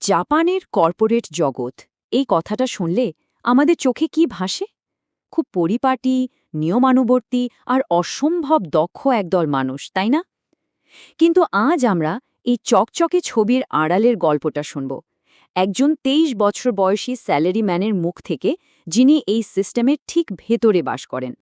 জাপানের কর্পোরেট জগৎ। এই কথাটা শুনলে আমাদের চোখে কি ভাসে? খুব পরিপাটি, নিয়মানুবর্তী আর অসম্ভব দক্ষ একদল মানুষ, তাই না? কিন্তু আজ আমরা এই চকচকে ছবির আড়ালের গল্পটা শুনব। একজন তেইশ বছর বয়সী স্যালারি ম্যানের মুখ থেকে যিনি এই সিস্টেমের ঠিক ভেতরে বাস করেন।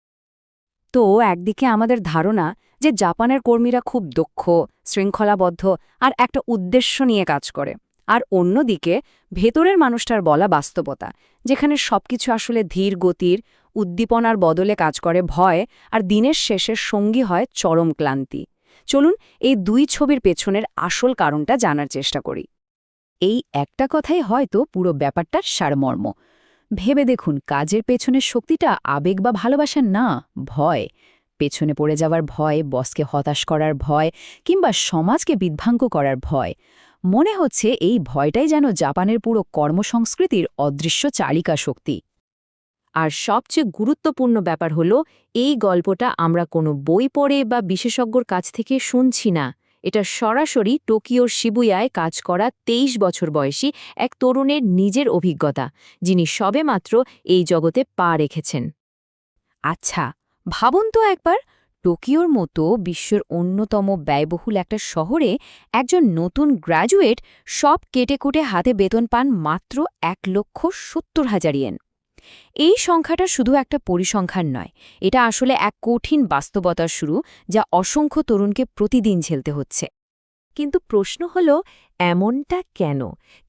তো একদিকে আমাদের ধারণা যে জাপানের কর্মীরা খুব দক্ষ, শৃঙ্খলাবদ্ধ আর একটা উদ্দেশ্য নিয়ে কাজ করে। আর অন্যদিকে, ভেতরের মানুষটার বলা বাস্তবতা, যেখানে সবকিছু আসলে ধীর গতির, উদ্দীপনার বদলে কাজ করে ভয়, আর দিনের শেষে সঙ্গী হয় চরম ক্লান্তি। চলুন এই দুই ছবির পেছনের আসল কারণটা জানার চেষ্টা করি। এই একটা কথাই হয়তো পুরো ব্যাপারটার সারমর্ম। ভেবে দেখুন, কাজের পেছনের শক্তিটা আবেগ বা ভালোবাসা না, ভয়। পেছনে পড়ে যাওয়ার ভয়, বসকে হতাশ করার ভয়, কিংবা সমাজকে বিধ্বাঙ্গ করার ভয়। মনে হচ্ছে এই ভয়টাই যেন জাপানের পুরো কর্মসংস্কৃতির অদৃশ্য চালিকা শক্তি। আর সবচেয়ে গুরুত্বপূর্ণ ব্যাপার হল, এই গল্পটা আমরা কোনো বই পড়ে বা বিশেষজ্ঞর কাছ থেকে শুনছি না। এটা সরাসরি টোকিওর শিবুয়ায় কাজ করা ২৩ বছর বয়সী এক তরুণের নিজের অভিজ্ঞতা, যিনি সবেমাত্র এই জগতে পা রেখেছেন। আচ্ছা ভাবুন তো একবার টোকিওর মতো বিশ্বের অন্যতম ব্যয়বহুল একটা শহরে একজন নতুন গ্র্যাজুয়েট সব কেটে কুটে হাতে বেতন পান মাত্র এক লক্ষ সত্তর হাজার ইয়েন। এই সংখ্যাটা শুধু একটা পরিসংখ্যান নয়, এটা আসলে এক কঠিন বাস্তবতার শুরু যা অসংখ্য তরুণকে প্রতিদিন ঝেলতে হচ্ছে। কিন্তু প্রশ্ন হল, এমনটা কেন?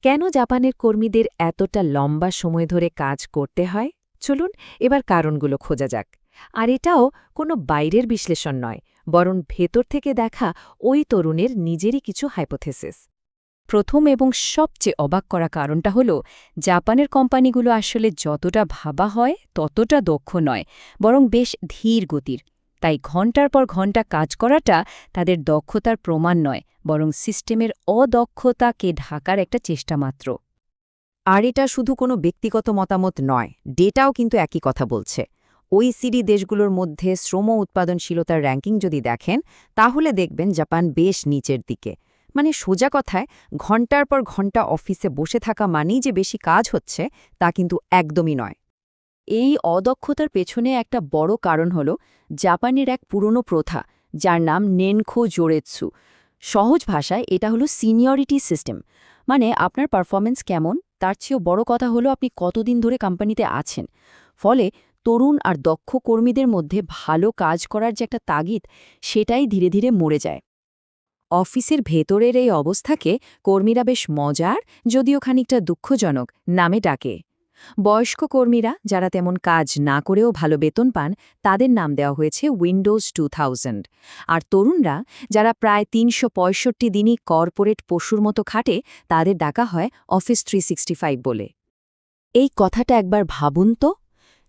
কেন জাপানের কর্মীদের এতটা লম্বা সময় ধরে কাজ করতে হয়? চলুন এবার কারণগুলো খোঁজা যাক। আর এটাও কোনো বাইরের বিশ্লেষণ নয়, বরং ভেতর থেকে দেখা ওই তরুণের নিজেরই কিছু হাইপোথেসিস। প্রথম এবং সবচেয়ে অবাক করা কারণটা হল, জাপানের কোম্পানিগুলো আসলে যতটা ভাবা হয় ততটা দক্ষ নয়, বরং বেশ ধীর গতির। তাই ঘণ্টার পর ঘণ্টা কাজ করাটা তাদের দক্ষতার প্রমাণ নয়, বরং সিস্টেমের অদক্ষতাকে ঢাকার একটা চেষ্টা মাত্র। আর এটা শুধু কোনো ব্যক্তিগত মতামত নয়, ডেটাও কিন্তু একই কথা বলছে। ওইসিডি দেশগুলোর মধ্যে শ্রম উৎপাদনশীলতার র্যাঙ্কিং যদি দেখেন, তাহলে দেখবেন জাপান বেশ নিচের দিকে। মানে সোজা কথায়, ঘণ্টার পর ঘণ্টা অফিসে বসে থাকা মানেই যে বেশি কাজ হচ্ছে, তা কিন্তু একদমই নয়। এই অদক্ষতার পেছনে একটা বড় কারণ হল, জাপানের এক পুরনো প্রথা, যার নাম নেনখো জোরেৎসু। সহজ ভাষায় এটা হলো সিনিয়রিটি সিস্টেম। মানে আপনার পারফরমেন্স কেমন, তার চেয়েও বড় কথা হলো আপনি কতদিন ধরে কোম্পানিতে আছেন। ফলে তরুণ আর দক্ষ কর্মীদের মধ্যে ভালো কাজ করার যে একটা তাগিদ, সেটাই ধীরে ধীরে মরে যায়। অফিসের ভেতরের এই অবস্থাকে কর্মীরা বেশ মজার, যদিও খানিকটা দুঃখজনক, নামে ডাকে। বয়স্ক কর্মীরা, যারা তেমন কাজ না করেও ভালো বেতন পান, তাদের নাম দেওয়া হয়েছে উইন্ডোজ টু আর তরুণরা, যারা প্রায় তিনশো পঁয়ষট্টি দিনই কর্পোরেট পশুর মতো খাটে, তাদের ডাকা হয় অফিস থ্রি বলে। এই কথাটা একবার ভাবুন তো।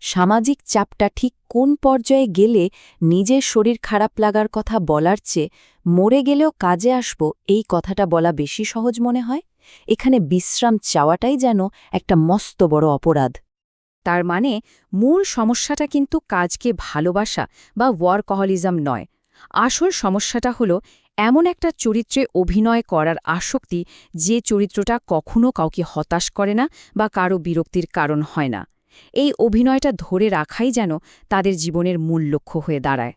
সামাজিক চাপটা ঠিক কোন পর্যায়ে গেলে নিজের শরীর খারাপ লাগার কথা বলার চেয়ে মরে গেলেও কাজে আসব এই কথাটা বলা বেশি সহজ মনে হয়? এখানে বিশ্রাম চাওয়াটাই যেন একটা মস্ত বড় অপরাধ। তার মানে মূল সমস্যাটা কিন্তু কাজকে ভালোবাসা বা ওয়ার্কহলিজম নয়। আসল সমস্যাটা হলো এমন একটা চরিত্রে অভিনয় করার আসক্তি যে চরিত্রটা কখনো কাউকে হতাশ করে না বা কারও বিরক্তির কারণ হয় না। এই অভিনয়টা ধরে রাখাই যেন তাদের জীবনের মূল লক্ষ্য হয়ে দাঁড়ায়।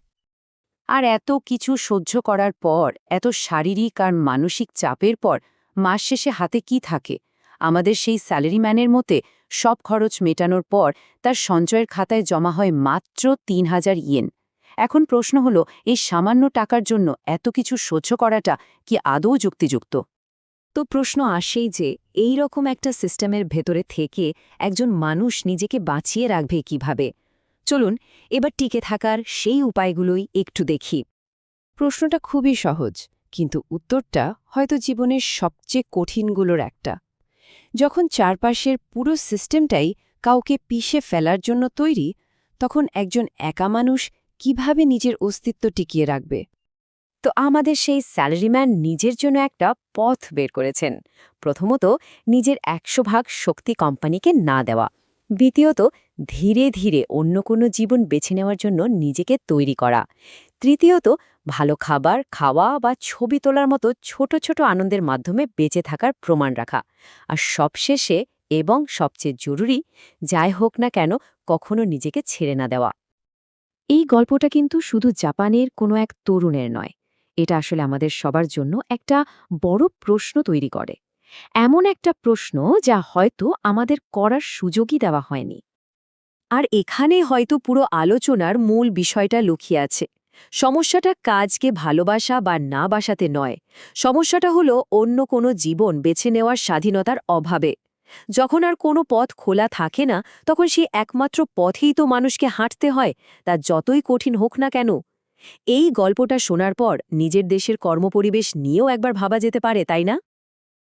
আর এত কিছু সহ্য করার পর, এত শারীরিক আর মানসিক চাপের পর, মাস শেষে হাতে কি থাকে? আমাদের সেই স্যালারিম্যানের মতে, সব খরচ মেটানোর পর তার সঞ্চয়ের খাতায় জমা হয় মাত্র তিন হাজার ইয়েন। এখন প্রশ্ন হল, এই সামান্য টাকার জন্য এত কিছু সহ্য করাটা কি আদৌ যুক্তিযুক্ত? তো প্রশ্ন আসেই যে, এই রকম একটা সিস্টেমের ভেতরে থেকে একজন মানুষ নিজেকে বাঁচিয়ে রাখবে কীভাবে? চলুন, এবার টিকে থাকার সেই উপায়গুলোই একটু দেখি। প্রশ্নটা খুবই সহজ, কিন্তু উত্তরটা হয়তো জীবনের সবচেয়ে কঠিনগুলোর একটা। যখন চারপাশের পুরো সিস্টেমটাই কাউকে পিষে ফেলার জন্য তৈরি, তখন একজন একা মানুষ কীভাবে নিজের অস্তিত্ব টিকিয়ে রাখবে? তো আমাদের সেই স্যালারিম্যান নিজের জন্য একটা পথ বের করেছেন। প্রথমত, নিজের একশো ভাগ শক্তি কোম্পানিকে না দেওয়া। দ্বিতীয়ত, ধীরে ধীরে অন্য কোনো জীবন বেছে নেওয়ার জন্য নিজেকে তৈরি করা। তৃতীয়ত, ভালো খাবার, খাওয়া বা ছবি তোলার মতো ছোট ছোট আনন্দের মাধ্যমে বেঁচে থাকার প্রমাণ রাখা। আর সবশেষে এবং সবচেয়ে জরুরি, যাই হোক না কেন, কখনো নিজেকে ছেড়ে না দেওয়া। এই গল্পটা কিন্তু শুধু জাপানের কোনো এক তরুণের নয়। এটা আসলে আমাদের সবার জন্য একটা বড় প্রশ্ন তৈরি করে। এমন একটা প্রশ্ন যা হয়তো আমাদের করার সুযোগই দেওয়া হয়নি। আর এখানে হয়তো পুরো আলোচনার মূল বিষয়টা লুকিয়ে আছে। সমস্যাটা কাজকে ভালোবাসা বা না বাসাতে নয়। সমস্যাটা হলো অন্য কোনো জীবন বেছে নেওয়ার স্বাধীনতার অভাবে। যখন আর কোনো পথ খোলা থাকে না, তখন সেই একমাত্র পথেই তো মানুষকে হাঁটতে হয়, তা যতই কঠিন হোক না কেন এই গল্পটা শোনার পর নিজের দেশের কর্মপরিবেশ নিয়েও একবার ভাবা যেতে পারে তাই না?